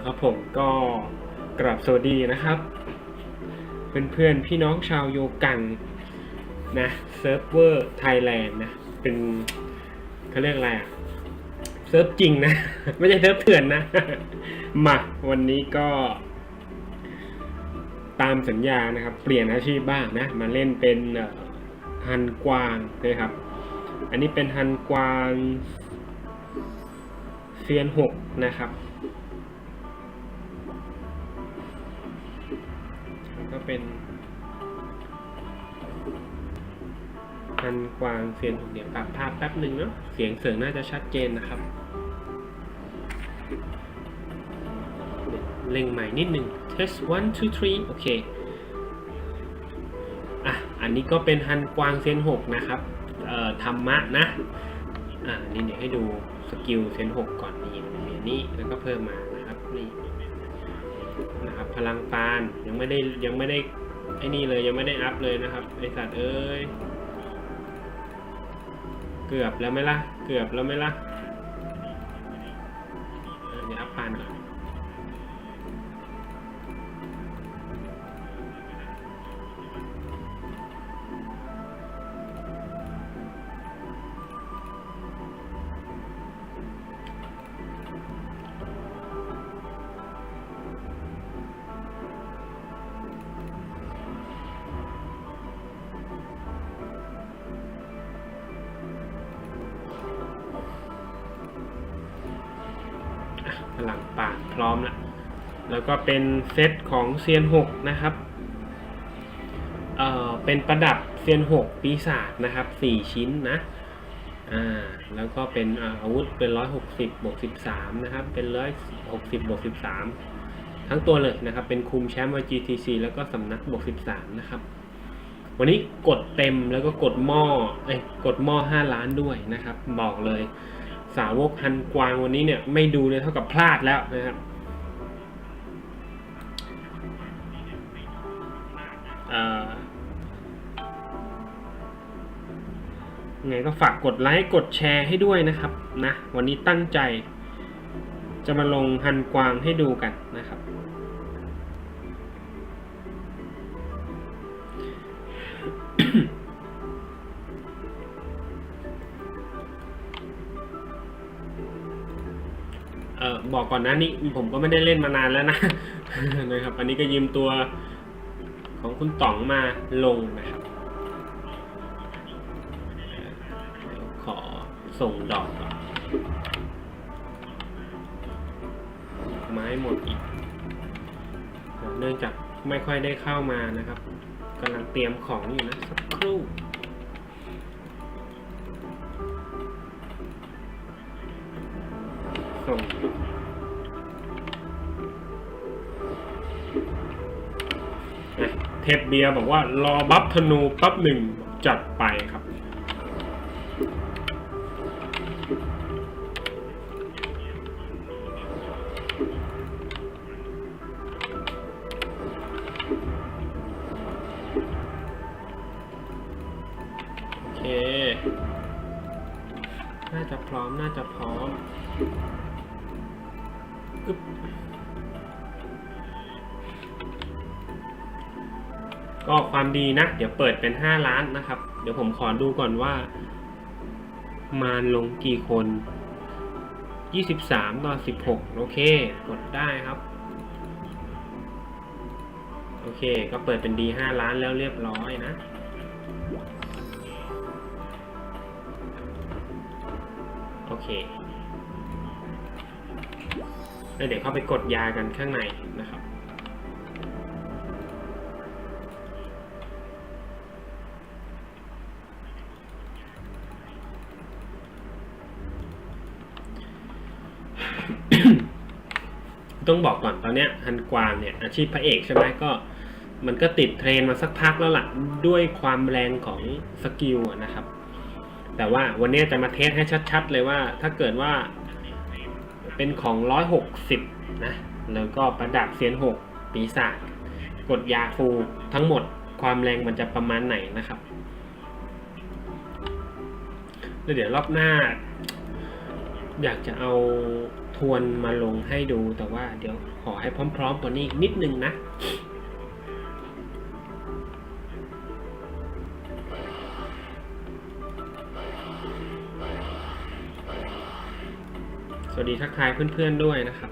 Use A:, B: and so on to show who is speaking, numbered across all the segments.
A: ละครับผมก็กราบสวัสดีนะครับ เพื่อนๆพี่น้องชาวโยกังนะเซิร์ฟเวอร์ไทยแลนด์นะเป็นเขาเรียกอะไรอะเซิร์ฟจริงนะ ไม่ใช่เซิร์ฟเถื่อนนะ มาวันนี้ก็ ตามสัญญานะครับ เปลี่ยนอาชีพบ้างนะ มาเล่นเป็นฮันกวางนะครับ อันนี้เป็นฮันกวางเซียนหกนะครับ เป็นฮันกวางเซียนหกเดี๋ยวปรับภาพแป๊บหนึ่งเนาะเสียงเสริงน่าจะชัดเจนนะครับเล็งใหม่นิดหนึ่ง test one two three โอเคอะอันนี้ก็เป็นฮันกวางเซนหกนะครับเอ่อธรรมะนะอ่านี่เดี๋ยวให้ดูสกิลเซนหกก่อนนี่นมีอันนี้แล้วก็เพิ่มมานะครับนี่ พลังปานยังไม่ได้ยังไม่ได้ไอ้นี่เลยยังไม่ได้อัพเลยนะครับไอสัตว์เอ้ย เกือบแล้วไหมล่ะ เกือบแล้วไหมล่ะ พลังปากพร้อมแล้วแล้วก็เป็นเซตของเซียนหกนะครับเอ่อเป็นประดับเซียนหกปีศาจนะครับสี่ชิ้นนะอ่าแล้วก็เป็นอาวุธเป็นร้อยหกสิบบวกสิบสามนะครับเป็นร้อยหกสิบบวกสิบสามทั้งตัวเลยนะครับ เป็นคุมแชมป์ GTC แล้วก็สำนักบวกสิบสามนะครับ วันนี้กดเต็มแล้วก็กดหม้อเอ้ยกดหม้อห้าล้านด้วยนะครับ บอกเลย สาวกฮันกวางวันนี้เนี่ยไม่ดูเลยเท่ากับพลาดแล้วนะครับไงก็ฝากกดไลค์กดแชร์ให้ด้วยนะครับนะวันนี้ตั้งใจจะมาลงฮันกวางให้ดูกันนะครับ บอกก่อนนะนี่ผมก็ไม่ได้เล่นมานานแล้วนะนะครับ อันนี้ก็ยืมตัวของคุณต๋องมาลงนะครับ ขอส่งดอกก่อนไม้หมดอีก เนื่องจากไม่ค่อยได้เข้ามานะครับกำลังเตรียมของอยู่นะสักครู่ส่ง เฮดเบียร์บอกว่ารอบัฟธนูแปั๊บหนึ่งจัดไปครับ ความดีนะ เดี๋ยวเปิดเป็น5ล้านนะครับ เดี๋ยวผมขอดูก่อนว่า มาลงกี่คน23ต่อ16โอเค กดได้ครับ โอเค ก็เปิดเป็นดี5ล้านแล้วเรียบร้อยนะโอเคแล้วเดี๋ยวเข้าไปกดยากันข้างในนะครับ ต้องบอกก่อนตอนเนี้ยฮันกวางเนี่ยอาชีพพระเอกใช่ไหมก็มันก็ติดเทรนมาสักพักแล้วล่ะ ด้วยความแรงของสกิลนะครับ แต่ว่าวันนี้จะมาเทสให้ชัด ๆ เลยว่าถ้าเกิดว่าเป็นของร้อยหกสิบนะ แล้วก็ประดับเซียนหกปีศาจกดยาฟูทั้งหมดความแรงมันจะประมาณไหนนะครับแล้วเดี๋ยวรอบหน้า อยากจะเอา ทวนมาลงให้ดูแต่ว่าเดี๋ยวขอให้พร้อมๆกว่านี้อีกนิดนึงนะสวัสดีทักทายเพื่อนๆด้วยนะครับ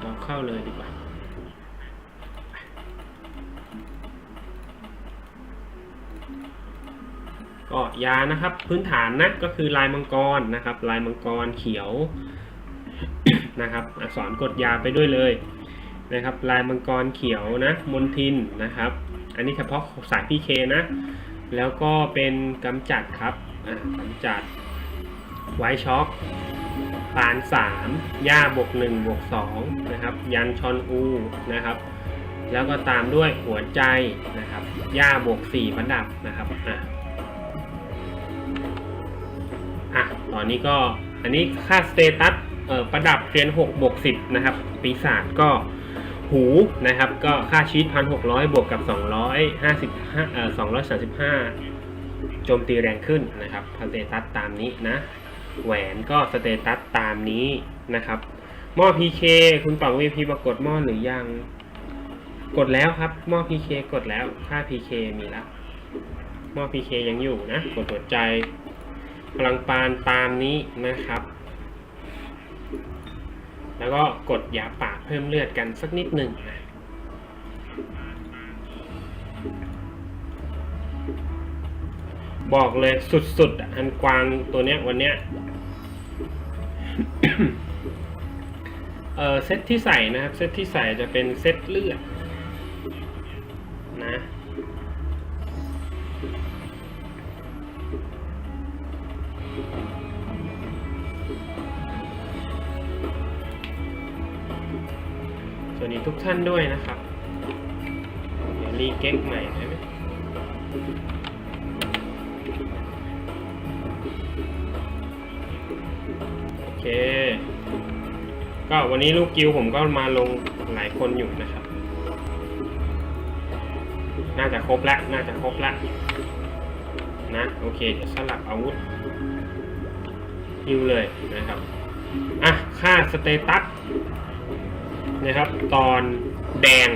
A: เราเข้าเลยดีกว่า ก็ยานะครับ พื้นฐานนะก็คือลายมังกรนะครับ ลายมังกรเขียวนะครับอักษรกดยาไปด้วยเลยนะครับ ลายมังกรเขียวนะมนทินนะครับ อันนี้เฉพาะสายพีเคนะ แล้วก็เป็นกำจัดครับอ่ากำจัดไวช็อคปาน3ย่าบวก1บวก2นะครับ ยันชอนอูนะครับ แล้วก็ตามด้วยหัวใจนะครับย่าบวก4ประดับนะครับอะ ตอนนี้ก็อันนี้ค่าสเตตัสเอ่อประดับเรียน6บวก10นะครับ ปีศาจก็หูนะครับ ก็ค่าชีตพันหกร้อยบวกกับสองร้อยห้าสิบห้าเอ่อสองร้อยสามสิบห้าโจมตีแรงขึ้นนะครับสเตตัสตามนี้นะแหวนก็สเตตัสตามนี้นะครับหม้อ PK คุณป่อง VP ปรากฏหม้อหรือยัง กดแล้วครับหม้อ PK กดแล้วค่า PK มีแล้วหม้อ PK ยังอยู่นะ กดหัวใจ พลังปานตามนี้นะครับ แล้วก็กดยาปากเพิ่มเลือดกันสักนิดหนึ่งนะบอกเลยสุดๆฮันกวางตัวเนี้ยวันเนี้ยเออเซตที่ใส่นะครับ เซตที่ใส่จะเป็นเซตเลือด ท่านด้วยนะครับ เดี๋ยวรีเก๊กใหม่ได้ไหมโอเค ก็วันนี้ลูกกิวผมก็มาลงหลายคนอยู่นะครับ น่าจะครบแล้วน่าจะครบแล้วนะโอเคเดี๋ยวสลับอาวุธยิวเลยนะครับ อะ ค่าสเตตัส นะครับ ตอนแดง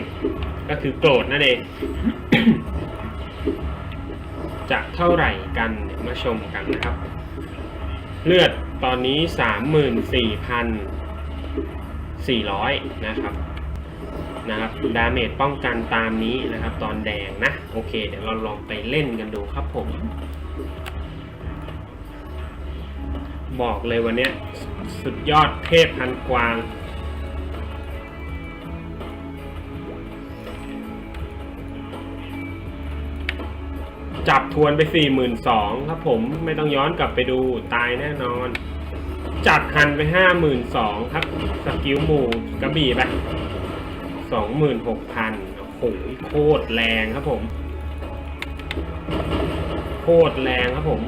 A: ก็คือโกรธนั่นเอง จะเท่าไหร่กันมาชมกันนะครับ เลือดตอนนี้ 34,400 นะครับนะครับดาเมจป้องกันตามนี้นะครับ ตอนแดงนะ โอเค เดี๋ยวเราลองไปเล่นกันดูครับผม บอกเลยวันนี้สุดยอดเทพพันกวาง จับทวนไปสี่หมื่นสองครับผมไม่ต้องย้อนกลับไปดูตายแน่นอน จัดหันไปห้าหมื่นสองครับสกิลหมู่กระบี่ไปสองหมื่นหกพันโอ้โหโคตรแรงครับผม โคตรแรงครับผม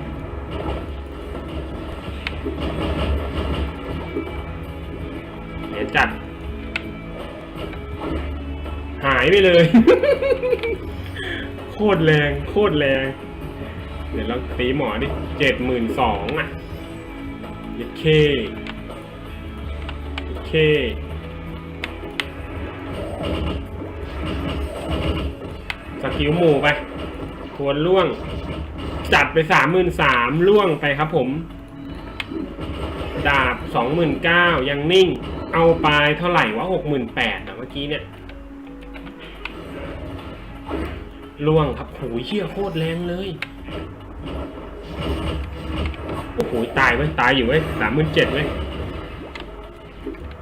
A: เดี๋ยวจัด หายไปเลย คตรแรงโคตรแรง เดี๋ยวเราตีหมอดิเจ็ดหมื่นสองอะเย็ดเคเยเคสกิลหมู่ไปทวนล่วง จัดไปสามหมื่นสามล่วงไปครับผม ดาบสองหมื่นเก้ายังนิ่ง เอาไปเท่าไหร่วะหกหมื่นแปดอะเมื่อกี้เนี่ย ล่วงครับโหยเชี่ยโคตรแรงเลย โอ้โห ตายเว้ตายอยู่เว้ยสามหมื่นเจ็ดเว้ย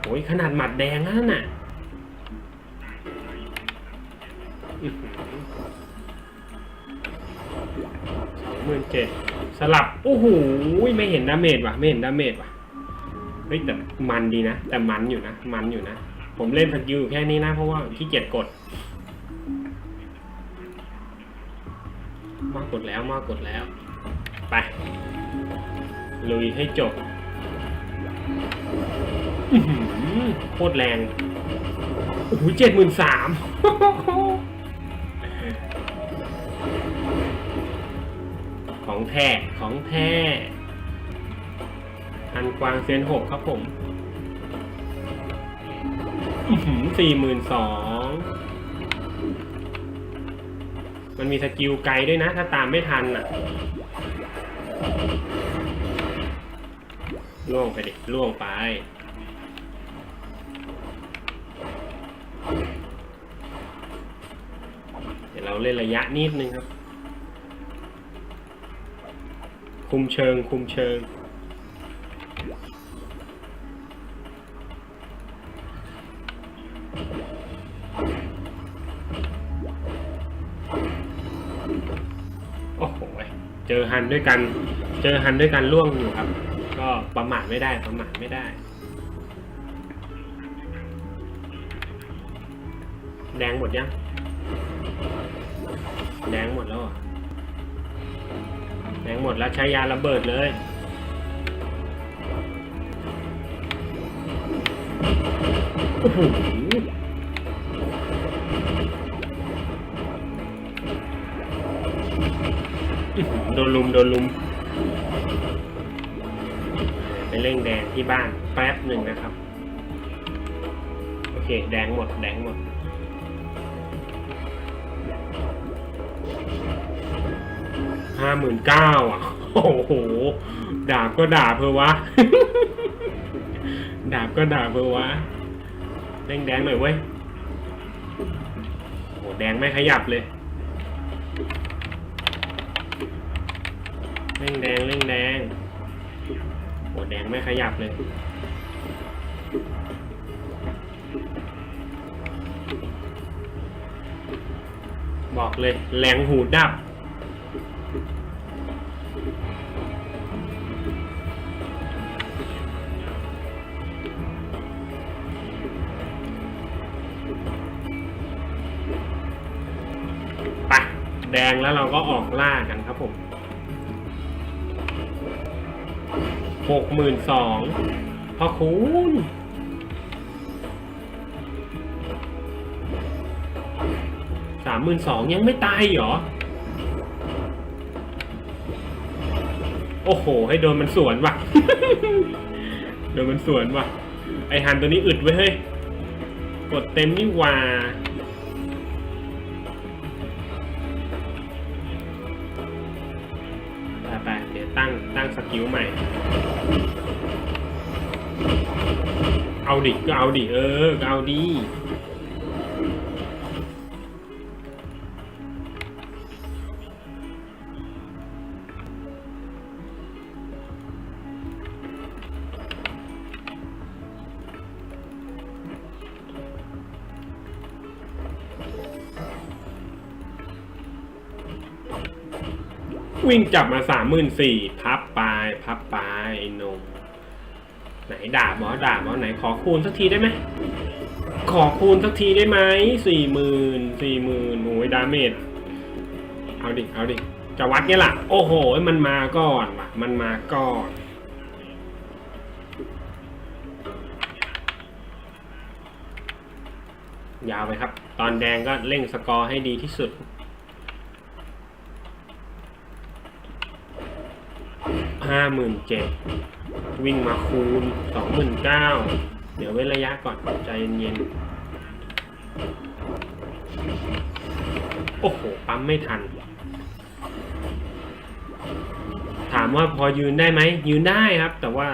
A: โอ้ยขนาดหมัดแดงนั่นน่ะสองหมื่นเจ็ดสลับ โอ้โห ไม่เห็นดาเมจว่ะ ไม่เห็นดาเมจว่ะ เฮ้ยแต่มันดีนะ แต่มันอยู่นะ มันอยู่นะ ผมเล่นสกิลอยู่แค่นี้นะ เพราะว่าขี้เกียจกด มากดแล้วมากดแล้ว ไป ลุยให้จบโคตรแรง โอ้โหเจ็ดหมื่นสามของแท้ ของแท้ อันกวางเซียนหกครับผมสี่หมื่นสอง มันมีสกิลไกลด้วยนะ ถ้าตามไม่ทันอะล่วงไปดิล่วงไป เดี๋ยวเราเล่นระยะนิดนึงครับ คุมเชิงคุมเชิง ฮันด้วยกัน เจอฮันด้วยกันล่วงอยู่ครับ ก็ประมาทไม่ได้ประมาทไม่ได้ แดงหมดยัง แดงหมดแล้วแดงหมดแล้วใช้ยาระเบิดเลยโอ้โห โดนลุมโดนลุมไปเร่งแดงที่บ้านแป๊บหนึ่งนะครับ โอเค แดงหมด แดงหมด ห้าหมื่นเก้าอะ โอ้โห ดาบก็ด่าเพอวะ ดาบก็ด่าเพอวะ เร่งแดงหน่อยเว้ยโอ้แดงไม่ขยับเลย เร่งแดงเร่งแดงโอ้แดงไม่ขยับเลยบอกเลยแรงหูดับไปะ แดงแล้วเราก็ออกล่ากันครับผม หกหมื่นสองพอคูณสามหมื่นสองยังไม่ตายเหรอ โอ้โห ให้โดนมันสวนว่ะ โดนมันสวนว่ะ ไอฮันตัวนี้อึดไว้เฮ้ย กดเต็มนี่ว่าไปไปเดี๋ยวตั้งตั้งสกิลใหม่ เอาดิก็เอาดิเออก็เอาดิวิ่งจับมาสามหมื่นสี่พับไป พับไปไอ้นม ไหนดาบหมอดาบหมอไหนขอคูณสักทีได้ไหมขอคูณสักทีได้ไหมสี่หมื่นสี่หมื่นโอ้ยดาเมจเอาดิเอาดิจะวัดเนี่ยล่ะ โอ้โห มันมาก่อนว่ะ มันมาก่อนยาวไปครับ ตอนแดงก็เร่งสกอร์ให้ดีที่สุด ห้าหมื่นเจ็ด วิ่งมาคูณสองหมื่นเก้าเดี๋ยวเว้นระยะก่อนใจเย็นๆโอ้โห ปั๊มไม่ทัน ถามว่าพอยืนได้ไหม ยืนได้ครับ แต่ว่า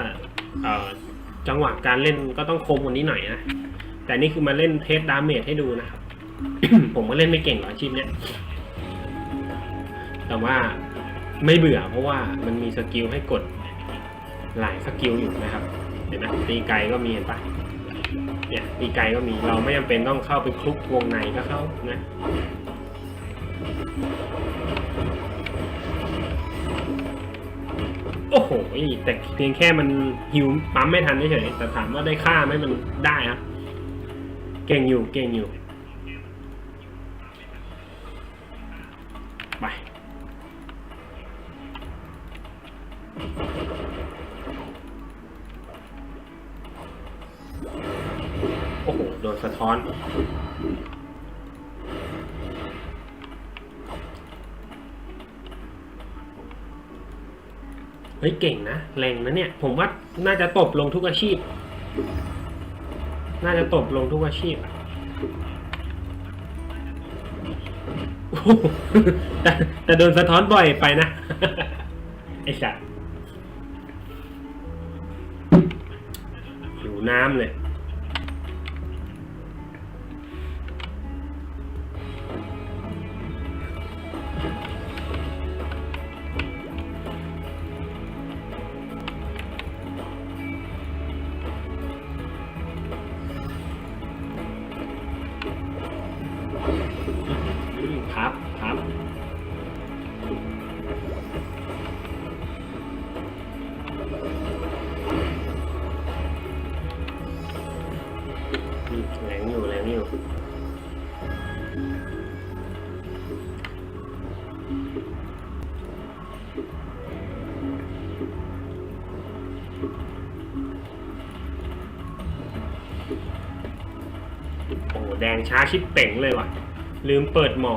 A: จังหวะการเล่นก็ต้องคมกว่านี้หน่อยนะ แต่นี่คือมาเล่นเทสดาเมจให้ดูนะครับ ผมก็เล่นไม่เก่งหรอกอาชีพเนี้ย แต่ว่าไม่เบื่อเพราะว่ามันมีสกิลให้กด หลายสกิลอยู่นะครับ เห็นไหมตีไกลก็มีเห็นปะเนี่ยตีไกลก็มีเราไม่จำเป็นต้องเข้าไปคลุกวงในก็เข้านะโอ้โหแต่เพียงแค่มันฮิวปั๊มไม่ทันเฉยๆแต่ถามว่าได้ค่าไหมมันได้ครับ เก่งอยู่เก่งอยู่ไป โอ้โห โดนสะท้อนอฮ้ย เก่งนะ แรงนะเนี่ย ผมว่าน่าจะตบลงทุกอาชีพ น่าจะตบลงทุกอาชีพแต่แต่โดนสะท้อนบ่อยไปนะ ไอ้สัตว์หิวน้ำเลย งช้าชิบเป่งเลยว่ะ ลืมเปิดหมอ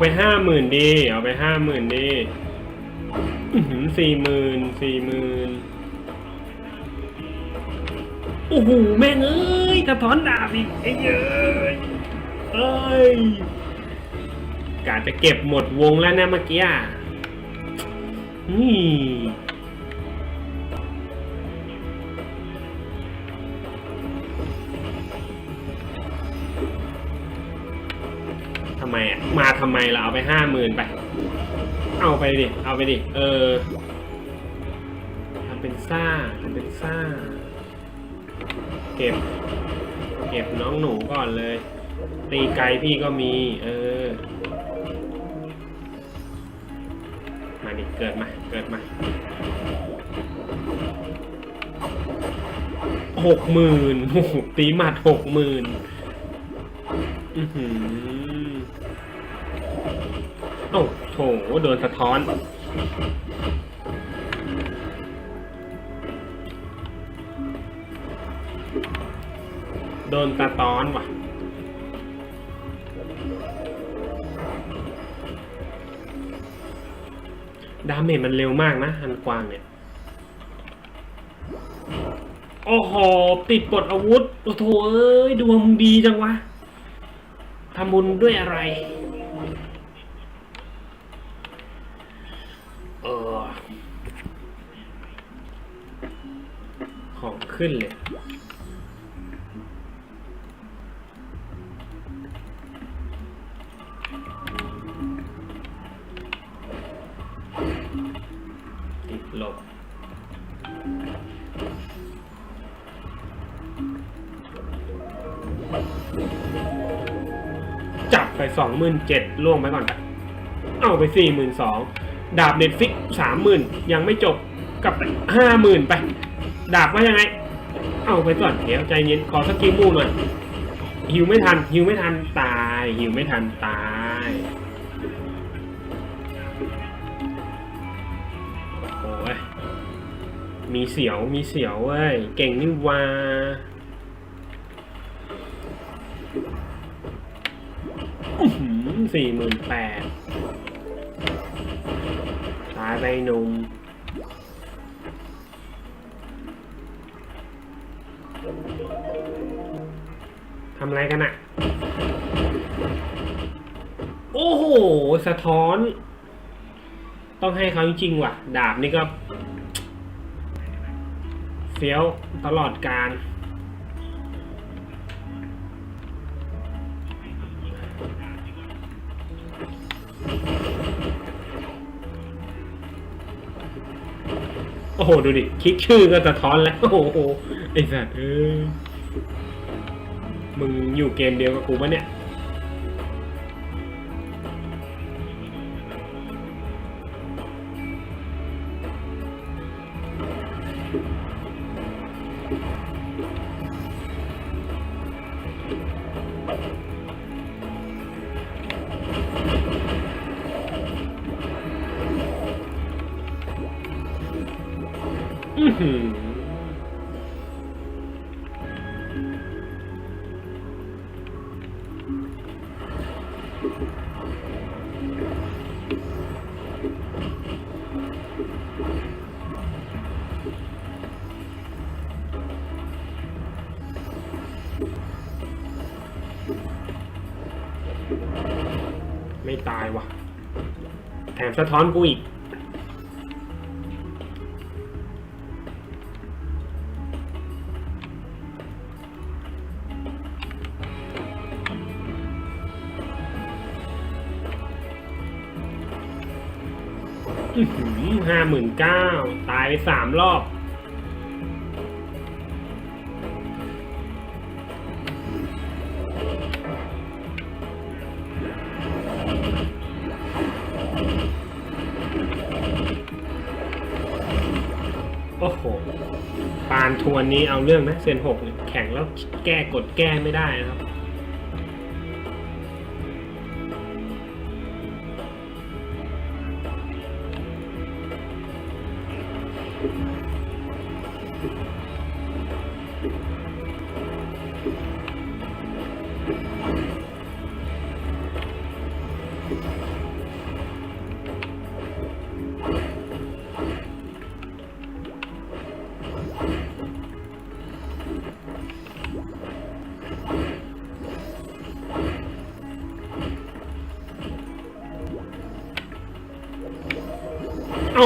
A: ไปห้าหมื่นดี เอาไปห้าหมื่นดีสี่หมื่นสี่หมื่นโอ้โห แม่งเอ้ยสะท้อนดาบอีกไอ้เย้ยเอ้ยกาจะเก็บหมดวงแล้วนะเมื่อกี้นี่ำไมล่ะเอาไปห้าหมื่นไป เอาไปดิ เอาไปดิ เออทำเป็นซ่าทำเป็นซ่า เก็บ เก็บน้องหนูก่อนเลย ตีไกลพี่ก็มี เออ มาดิ เกิดมา เกิดมาหกหมื่นตีหมัดหกหมื่นอือหือ โอ้โถโดนสะท้อน โดนตาตอนว่ะดาเมจมันเร็วมากนะฮันกวางเนี่ย โอ้โห ติดปลดอาวุธ โอ้โถเอ้ยดวงดีจังวะทำบุญด้วยอะไร ขึ้นเลย ติดลบ จับไปสองหมื่นเจ็ดล่วงไปก่อนไปเอาไปสี่หมื่นสองดาบเน็ตฟิกสามหมื่นยังไม่จบกลับห้าหมื่นไป ดาบว่ายังไง เอาไปก่อนเดี๋ยวใจเย็นขอสกิลมูหน่อยหิวไม่ทันหิวไม่ทันตายหิวไม่ทันตายโอ้ยมีเสียวมีเสียวเว้ยเก่งนี่ว่าสี่หมื่นแปดตายไปหนุ่มำอะไรกันอะโอ้โห สะท้อน ต้องให้เขาจริงๆว่ะ ดาบนี่ก็เฟี้ยวตลอดการโอ้โห ดูดิ คลิกชื่อก็สะท้อนแล้ว โอ้โห ไอ้สัตว์เอ้ย มึงอยู่เกมเดียวกับกูปะเนี่ย ไม่ตายว่ะ แถมสะท้อนกูอีก ห้าหมื่นเก้า ตายไปสามรอบ วนนี้เอาเรื่องนะเซนหกเนี่ยแข่งแล้วแก้กดแก้ไม่ได้นะครับ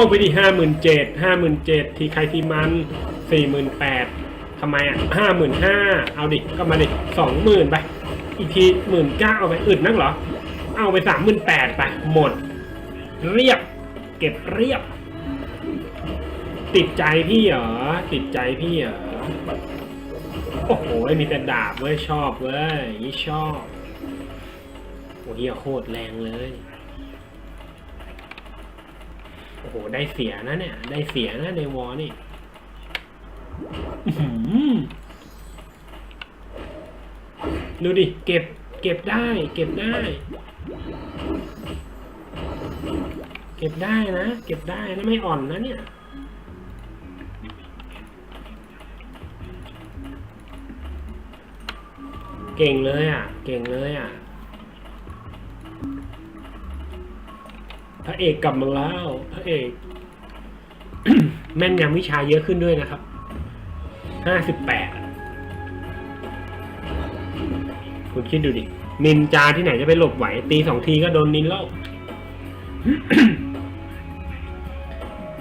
A: ไปดิห้าหมื่นเจ็ดห้าหมื่นเจ็ดทีใครทีมันสี่หมื่นแปดทำไมอะห้าหมื่นห้าเอาดิก็มาดิสองหมื่นไป อีกทีหมื่นเก้าเอาไปอึดนักเหรอ เอาไปสามหมื่นแปดไปหมด เรียบ เก็บเรียบ ติดใจพี่เหรอ ติดใจพี่เหรอ โอ้โห มีแต่ดาบเว้ย ชอบเว้ยยี่ชอบ โอ้ยโคตรแรงเลย อ้โห ได้เสียนะเนี่ย ได้เสียนะในวอนี่อื้อหือดูดิ เก็บ เก็บได้ เก็บได้ เก็บได้นะ เก็บได้นะไม่อ่อนนะเนี่ยเก่งเลยอะ เก่งเลยอะ พระเอกกลับมาแล้วพระเอกแม่นยำวิชาเยอะขึ้นด้วยนะครับ ห้าสิบแปด คุณคิดดูดิ นินจาที่ไหนจะไปหลบไหว ตีสองทีก็โดนนินแล้ว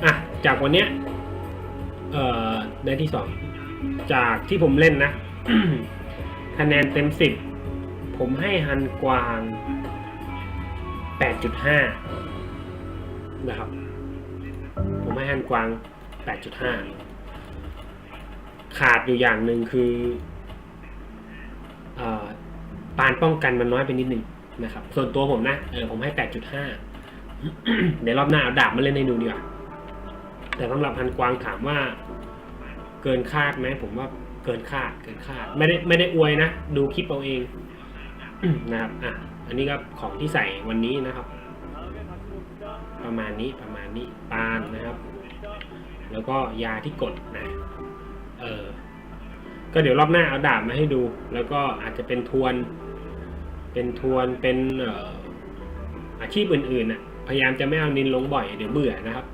A: อะ จากวันเนี้ย เอ่อได้ที่สอง จากที่ผมเล่นนะ คะแนนเต็มสิบ ผมให้ฮันกวางแปดจุดห้า นะครับ ผมให้ฮันกวาง 8.5 ขาดอยู่อย่างหนึ่งคืออปานป้องกันมันน้อยไปนิดหนึ่งนะครับ ส่วนตัวผมนะ เออผมให้ 8.5 เดี๋ยวรอบหน้าเอาดาบมาเล่นให้ดูดีกว่า แต่สำหรับฮันกวางถามว่าเกินคาดไหมผมว่าเกินคาดเกินคาดไม่ได้ไม่ได้อวยนะ ดูคลิปเอาเองนะครับอะอันนี้ก็ของที่ใส่วันนี้นะครับ ประมาณนี้ประมาณนี้ปานนะครับ แล้วก็ยาที่กดนะเออก็เดี๋ยวรอบหน้าเอาดาบมาให้ดู แล้วก็อาจจะเป็นทวน เป็นทวนเป็นเอ่ออาชีพอื่นๆน่ะพยายามจะไม่เอานินลงบ่อยเดี๋ยวเบื่อนะครับ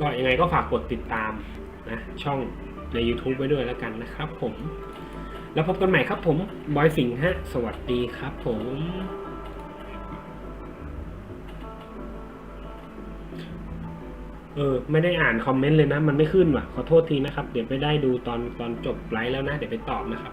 A: ก็ยังไงก็ฝากกดติดตามนะช่องใน YouTube ไว้ด้วยแล้วกันนะครับผม แล้วพบกันใหม่ครับผม บอยสิงห์ฮะ สวัสดีครับผม เออไม่ได้อ่านคอมเมนต์เลยนะ มันไม่ขึ้นว่ะ ขอโทษทีนะครับ เดี๋ยวไปได้ดูตอนตอนจบไลฟ์แล้วนะ เดี๋ยวไปตอบนะครับ